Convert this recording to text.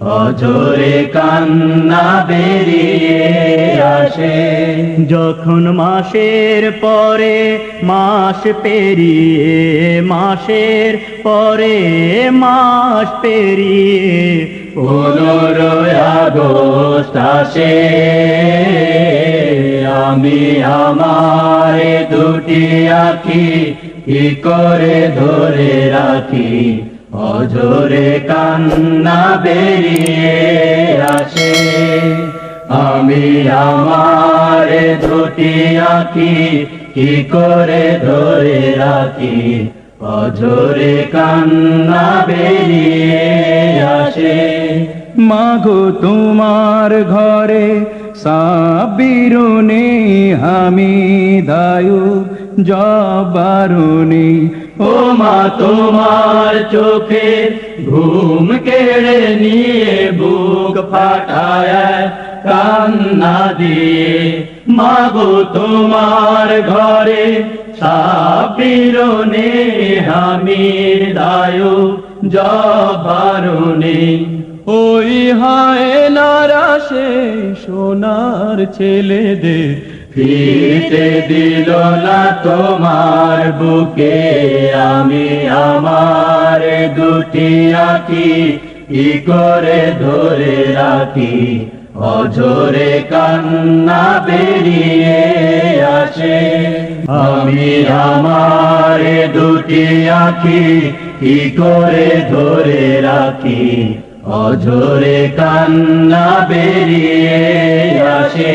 অঝরে কান্না বেরিয়ে আসে। যখন মাসের পরে মাস পেরিয়ে, মাসের পরে মাস পেরিয়ে, পনেরোই আগস্ট আসে। আমি আমার দুটি আখি কি করে ধরে রাখি? অঝরে কান্না বেরিয়ে আসে। আমি আমার দুটি আখি কি করে ধরে রাখি? অঝরে কান্না বেরিয়ে আসে। মাগো তোমার ঘরে সাবিরুনি আমি দায়ু জবারুনি। ও মা, তোমার চোখে ঘুম কেড়ে নিয়ে বুক ফাটায়, কান্না দিয়ে। মাগো, তোমার ঘরে সাপিরনে হামির দায়ু জবারুনি। ওই হায় নারাশে সোনার ছেলেদের ফিরতে দিল না তোমার বুকে, আমি আমার দুটি আঁকি কি করে ধরে রাখি? অঝরে কান্না বেরিয়ে আসে। আমি আমার দুটি আঁকি কি করে ধরে রাখি? অঝরে কান্না বেরিয়ে আসে।